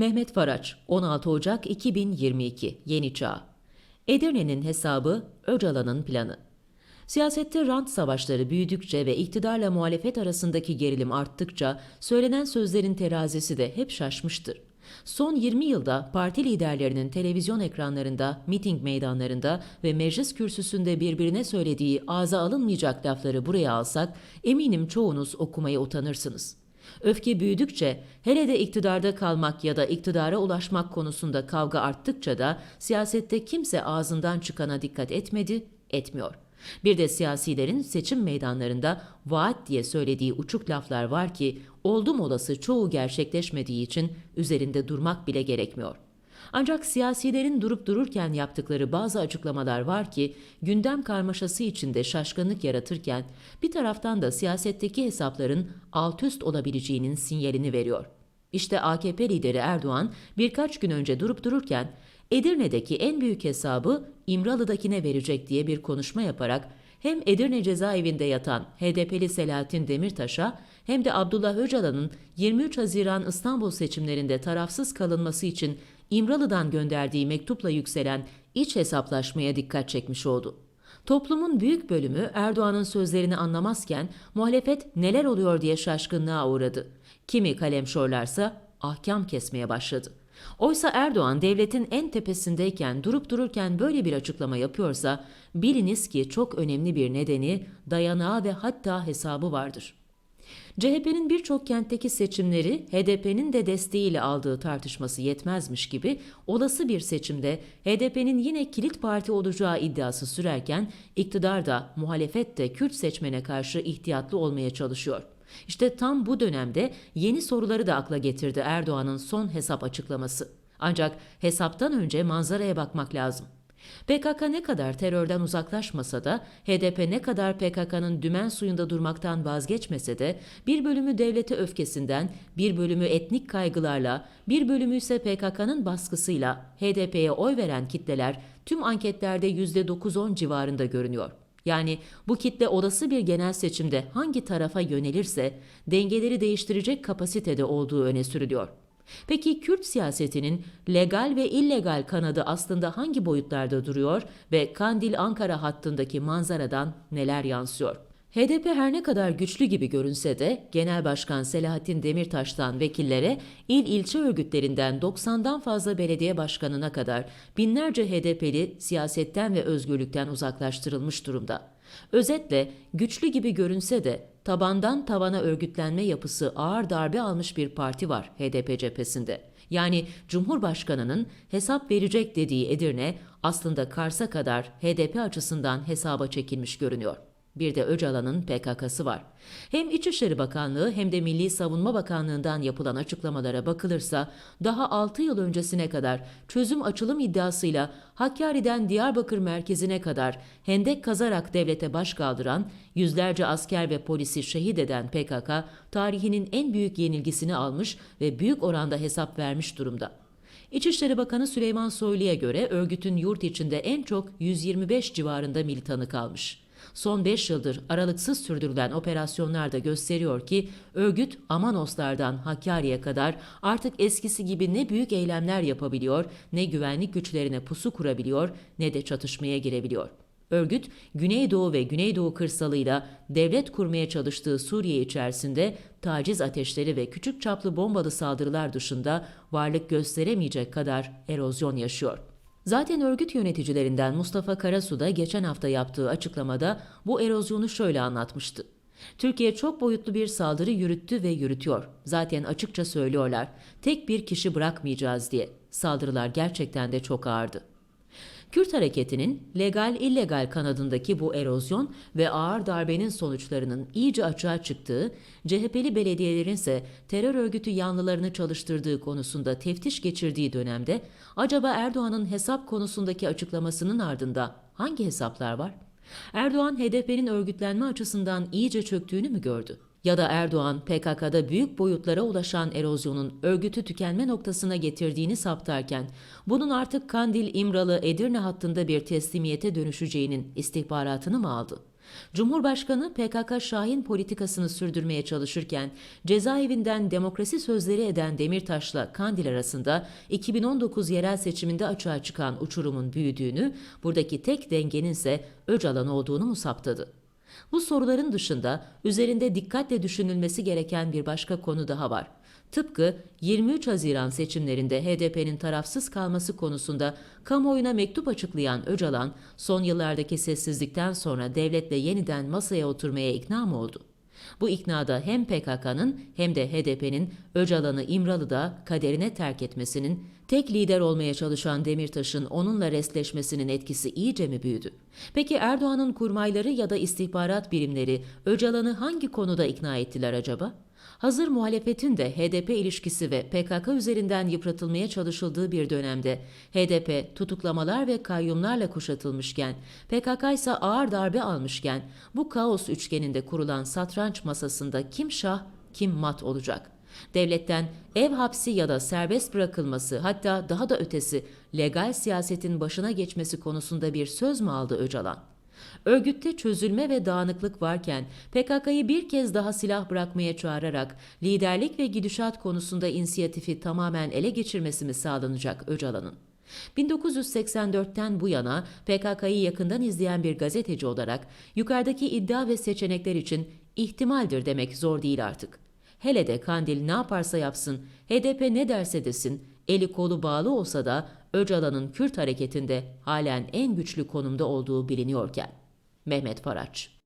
Mehmet Faraç, 16 Ocak 2022, Yeni Çağ. Edirne'nin hesabı, Öcalan'ın planı. Siyasette rant savaşları büyüdükçe ve iktidarla muhalefet arasındaki gerilim arttıkça söylenen sözlerin terazisi de hep şaşmıştır. Son 20 yılda parti liderlerinin televizyon ekranlarında, miting meydanlarında ve meclis kürsüsünde birbirine söylediği ağza alınmayacak lafları buraya alsak eminim çoğunuz okumaya utanırsınız. Öfke büyüdükçe, hele de iktidarda kalmak ya da iktidara ulaşmak konusunda kavga arttıkça da siyasette kimse ağzından çıkana dikkat etmedi, etmiyor. Bir de siyasilerin seçim meydanlarında vaat diye söylediği uçuk laflar var ki oldum olası çoğu gerçekleşmediği için üzerinde durmak bile gerekmiyor. Ancak siyasilerin durup dururken yaptıkları bazı açıklamalar var ki gündem karmaşası içinde şaşkınlık yaratırken bir taraftan da siyasetteki hesapların alt üst olabileceğinin sinyalini veriyor. İşte AKP lideri Erdoğan birkaç gün önce durup dururken Edirne'deki en büyük hesabı İmralı'dakine verecek diye bir konuşma yaparak hem Edirne cezaevinde yatan HDP'li Selahattin Demirtaş'a hem de Abdullah Öcalan'ın 23 Haziran İstanbul seçimlerinde tarafsız kalınması için İmralı'dan gönderdiği mektupla yükselen iç hesaplaşmaya dikkat çekmiş oldu. Toplumun büyük bölümü Erdoğan'ın sözlerini anlamazken muhalefet neler oluyor diye şaşkınlığa uğradı. Kimi kalemşorlarsa ahkam kesmeye başladı. Oysa Erdoğan devletin en tepesindeyken durup dururken böyle bir açıklama yapıyorsa biliniz ki çok önemli bir nedeni, dayanağı ve hatta hesabı vardır. CHP'nin birçok kentteki seçimleri HDP'nin de desteğiyle aldığı tartışması yetmezmiş gibi olası bir seçimde HDP'nin yine kilit parti olacağı iddiası sürerken iktidar da muhalefet de Kürt seçmene karşı ihtiyatlı olmaya çalışıyor. İşte tam bu dönemde yeni soruları da akla getirdi Erdoğan'ın son hesap açıklaması. Ancak hesaptan önce manzaraya bakmak lazım. PKK ne kadar terörden uzaklaşmasa da, HDP ne kadar PKK'nın dümen suyunda durmaktan vazgeçmese de, bir bölümü devlete öfkesinden, bir bölümü etnik kaygılarla, bir bölümü ise PKK'nın baskısıyla HDP'ye oy veren kitleler tüm anketlerde %9-10 civarında görünüyor. Yani bu kitle olası bir genel seçimde hangi tarafa yönelirse dengeleri değiştirecek kapasitede olduğu öne sürülüyor. Peki Kürt siyasetinin legal ve illegal kanadı aslında hangi boyutlarda duruyor ve Kandil-Ankara hattındaki manzaradan neler yansıyor? HDP her ne kadar güçlü gibi görünse de Genel Başkan Selahattin Demirtaş'tan vekillere, il ilçe örgütlerinden 90'dan fazla belediye başkanına kadar binlerce HDP'li siyasetten ve özgürlükten uzaklaştırılmış durumda. Özetle güçlü gibi görünse de tabandan tavana örgütlenme yapısı ağır darbe almış bir parti var HDP cephesinde. Yani Cumhurbaşkanı'nın hesap verecek dediği Edirne aslında Kars'a kadar HDP açısından hesaba çekilmiş görünüyor. Bir de Öcalan'ın PKK'sı var. Hem İçişleri Bakanlığı hem de Milli Savunma Bakanlığı'ndan yapılan açıklamalara bakılırsa daha 6 yıl öncesine kadar çözüm açılım iddiasıyla Hakkari'den Diyarbakır merkezine kadar hendek kazarak devlete baş kaldıran, yüzlerce asker ve polisi şehit eden PKK tarihinin en büyük yenilgisini almış ve büyük oranda hesap vermiş durumda. İçişleri Bakanı Süleyman Soylu'ya göre örgütün yurt içinde en çok 125 civarında militanı kalmış. Son 5 yıldır aralıksız sürdürülen operasyonlar da gösteriyor ki örgüt Amanoslardan Hakkari'ye kadar artık eskisi gibi ne büyük eylemler yapabiliyor, ne güvenlik güçlerine pusu kurabiliyor, ne de çatışmaya girebiliyor. Örgüt, Güneydoğu ve Güneydoğu kırsalıyla devlet kurmaya çalıştığı Suriye içerisinde taciz ateşleri ve küçük çaplı bombalı saldırılar dışında varlık gösteremeyecek kadar erozyon yaşıyor. Zaten örgüt yöneticilerinden Mustafa Karasu da geçen hafta yaptığı açıklamada bu erozyonu şöyle anlatmıştı. Türkiye çok boyutlu bir saldırı yürüttü ve yürütüyor. Zaten açıkça söylüyorlar. Tek bir kişi bırakmayacağız diye. Saldırılar gerçekten de çok ağırdı. Kürt hareketinin legal illegal kanadındaki bu erozyon ve ağır darbenin sonuçlarının iyice açığa çıktığı, CHP'li belediyelerin ise terör örgütü yanlılarını çalıştırdığı konusunda teftiş geçirdiği dönemde acaba Erdoğan'ın hesap konusundaki açıklamasının ardında hangi hesaplar var? Erdoğan HDP'nin örgütlenme açısından iyice çöktüğünü mü gördü? Ya da Erdoğan PKK'da büyük boyutlara ulaşan erozyonun örgütü tükenme noktasına getirdiğini saptarken bunun artık Kandil, İmralı, Edirne hattında bir teslimiyete dönüşeceğinin istihbaratını mı aldı? Cumhurbaşkanı PKK Şahin politikasını sürdürmeye çalışırken cezaevinden demokrasi sözleri eden Demirtaş'la Kandil arasında 2019 yerel seçiminde açığa çıkan uçurumun büyüdüğünü, buradaki tek dengenin ise Öcalan olduğunu mu saptadı? Bu soruların dışında üzerinde dikkatle düşünülmesi gereken bir başka konu daha var. Tıpkı 23 Haziran seçimlerinde HDP'nin tarafsız kalması konusunda kamuoyuna mektup açıklayan Öcalan, son yıllardaki sessizlikten sonra devletle yeniden masaya oturmaya ikna mı oldu? Bu iknada hem PKK'nın hem de HDP'nin Öcalan'ı İmralı'da kaderine terk etmesinin, tek lider olmaya çalışan Demirtaş'ın onunla restleşmesinin etkisi iyice mi büyüdü? Peki Erdoğan'ın kurmayları ya da istihbarat birimleri Öcalan'ı hangi konuda ikna ettiler acaba? Hazır muhalefetin de HDP ilişkisi ve PKK üzerinden yıpratılmaya çalışıldığı bir dönemde HDP tutuklamalar ve kayyumlarla kuşatılmışken, PKK ise ağır darbe almışken bu kaos üçgeninde kurulan satranç masasında kim şah, kim mat olacak? Devletten ev hapsi ya da serbest bırakılması hatta daha da ötesi legal siyasetin başına geçmesi konusunda bir söz mü aldı Öcalan? Örgütte çözülme ve dağınıklık varken PKK'yı bir kez daha silah bırakmaya çağırarak liderlik ve gidişat konusunda inisiyatifi tamamen ele geçirmesi mi sağlanacak Öcalan'ın? 1984'ten bu yana PKK'yı yakından izleyen bir gazeteci olarak yukarıdaki iddia ve seçenekler için ihtimaldir demek zor değil artık. Hele de Kandil ne yaparsa yapsın, HDP ne derse desin, eli kolu bağlı olsa da Öcalan'ın Kürt hareketinde halen en güçlü konumda olduğu biliniyorken. Mehmet Faraç